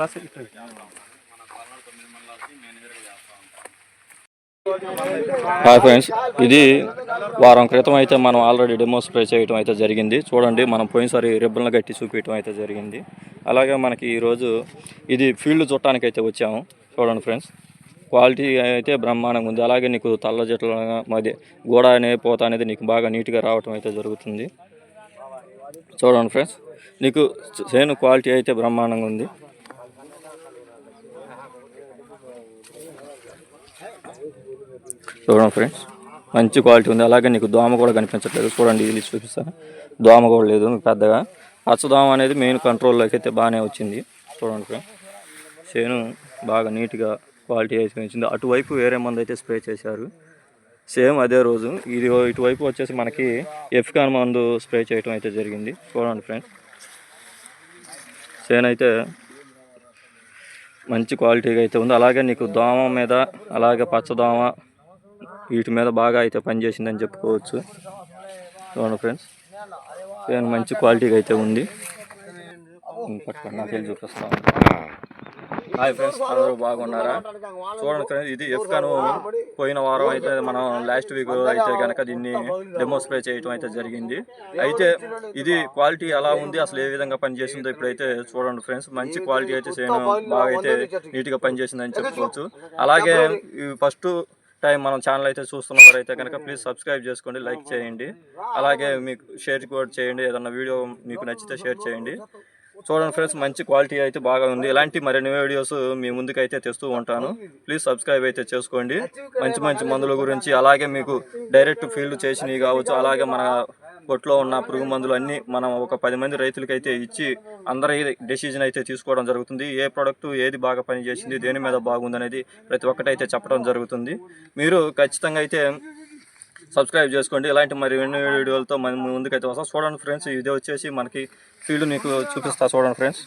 Bus hi friends ఇది వారం క్రితం అయితే మనం ఆల్రెడీ డెమో స్ప్రే చేయడం అయితే జరిగింది. చూడండి మనం పోయినసారి రిబ్బన్లు కట్టి చూపించడం అయితే జరిగింది. అలాగే మనకి ఈరోజు ఇది ఫీల్డ్ చూడటానికి అయితే వచ్చాము. చూడండి ఫ్రెండ్స్ క్వాలిటీ అయితే బ్రహ్మాండంగా ఉంది. అలాగే నీకు తల్ల జట్ల మధ్య గోడ అనే పోత అనేది నీకు బాగా నీట్గా రావటం అయితే జరుగుతుంది. చూడండి ఫ్రెండ్స్ నీకు సేను క్వాలిటీ అయితే బ్రహ్మాండంగా ఉంది. చూడండి ఫ్రెండ్స్ మంచి క్వాలిటీ ఉంది. అలాగే నీకు దోమ కూడా కనిపించట్లేదు. చూడండి ఇది చూపిస్తాను. దోమ కూడా లేదు పెద్దగా. అచ్చదోమ అనేది మెయిన్ కంట్రోల్లోకి అయితే బాగానే వచ్చింది. చూడండి ఫ్రెండ్స్ చేను బాగా నీట్గా క్వాలిటీ అయితే వచ్చింది అటువైపు వేరే మంది అయితే స్ప్రే చేశారు. సేమ్ అదే రోజు ఇది ఇటువైపు వచ్చేసి మనకి ఎఫ్కాన్ మందు స్ప్రే చేయడం అయితే జరిగింది. చూడండి ఫ్రెండ్స్ చేను అయితే మంచి క్వాలిటీగా అయితే ఉంది. అలాగే నీకు దోమ మీద అలాగే పచ్చదోమ వీటి మీద బాగా అయితే పనిచేసిందని చెప్పుకోవచ్చు. చూడండి ఫ్రెండ్స్ ఫేన్ మంచి క్వాలిటీగా అయితే ఉంది. పట్టుకోండి నాకు వెళ్ళి చూపిస్తాను హాయ్ ఫ్రెండ్స్ అందరూ బాగున్నారా? చూడండి ఫ్రెండ్స్ ఇది ఎఫ్కాను పోయిన వారం అయితే మనం లాస్ట్ వీక్ అయితే కనుక దీన్ని డెమోస్ప్రే చేయటం అయితే జరిగింది. అయితే ఇది క్వాలిటీ ఎలా ఉంది అసలు ఏ విధంగా పనిచేసిందో ఇప్పుడైతే చూడండి ఫ్రెండ్స్. మంచి క్వాలిటీ అయితే సేమ్ బాగా అయితే నీట్గా పనిచేసిందని చెప్పుకోవచ్చు. అలాగే ఫస్ట్ టైం మనం ఛానల్ అయితే చూస్తున్న వారైతే కనుక ప్లీజ్ సబ్స్క్రైబ్ చేసుకోండి లైక్ చేయండి. అలాగే మీకు షేర్ కూడా చేయండి ఏదన్నా వీడియో మీకు నచ్చితే షేర్ చేయండి. చూడండి ఫ్రెండ్స్ మంచి క్వాలిటీ అయితే బాగా ఉంది. ఇలాంటి మరిన్ని వీడియోస్ మీ ముందుకైతే తెస్తూ ఉంటాను. ప్లీజ్ సబ్స్క్రైబ్ అయితే చేసుకోండి. మంచి మంచి మందుల గురించి అలాగే మీకు డైరెక్ట్ ఫీల్డ్ చేసినవి కావచ్చు అలాగే మన కొట్లో ఉన్న పురుగు మందులు అన్నీ మనం ఒక పది మంది రైతులకైతే ఇచ్చి అందరి డెసిజన్ అయితే తీసుకోవడం జరుగుతుంది. ఏ ప్రోడక్ట్ ఏది బాగా పనిచేసింది దేని మీద బాగుంది అనేది ప్రతి ఒక్కటైతే చెప్పడం జరుగుతుంది. మీరు ఖచ్చితంగా అయితే సబ్స్క్రైబ్ చేసుకోండి. ఇలాంటి మరి ఎన్నో వీడియోలతో మన ముందుకైతే వస్తాం. చూడండి ఫ్రెండ్స్ ఇది వచ్చేసి మనకి ఫీల్డ్ మీకు చూపిస్తా. చూడండి ఫ్రెండ్స్.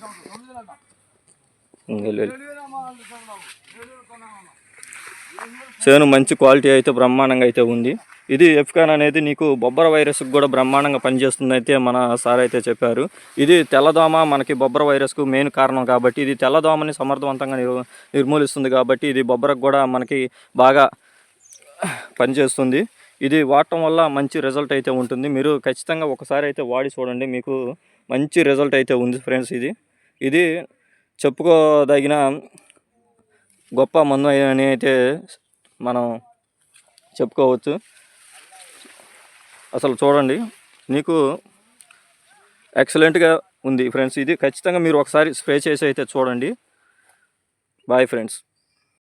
చేను మంచి క్వాలిటీ అయితే బ్రహ్మాండంగా అయితే ఉంది. ఇది ఎఫ్కాన్ అనేది నీకు బొబ్బర వైరస్కి కూడా బ్రహ్మాండంగా పనిచేస్తుంది అయితే మన సార్ అయితే చెప్పారు. ఇది తెల్లదోమ మనకి బొబ్బర వైరస్కు మెయిన్ కారణం కాబట్టి ఇది తెల్లదోమని సమర్థవంతంగా నిర్మూలిస్తుంది కాబట్టి ఇది బొబ్బరకు కూడా మనకి బాగా పనిచేస్తుంది. ఇది వాడటం వల్ల మంచి రిజల్ట్ అయితే ఉంటుంది. మీరు ఖచ్చితంగా ఒకసారి అయితే వాడి చూడండి. మీకు మంచి రిజల్ట్ అయితే ఉంది ఫ్రెండ్స్ ఇది. ఇది చెప్పుకోదగిన గొప్ప మందు అని అయితే మనం చెప్పుకోవచ్చు. అసలు చూడండి. నీకు ఎక్సలెంట్గా ఉంది ఫ్రెండ్స్ ఇది. ఖచ్చితంగా మీరు ఒకసారి స్ప్రే చేసి అయితే చూడండి. Bye friends.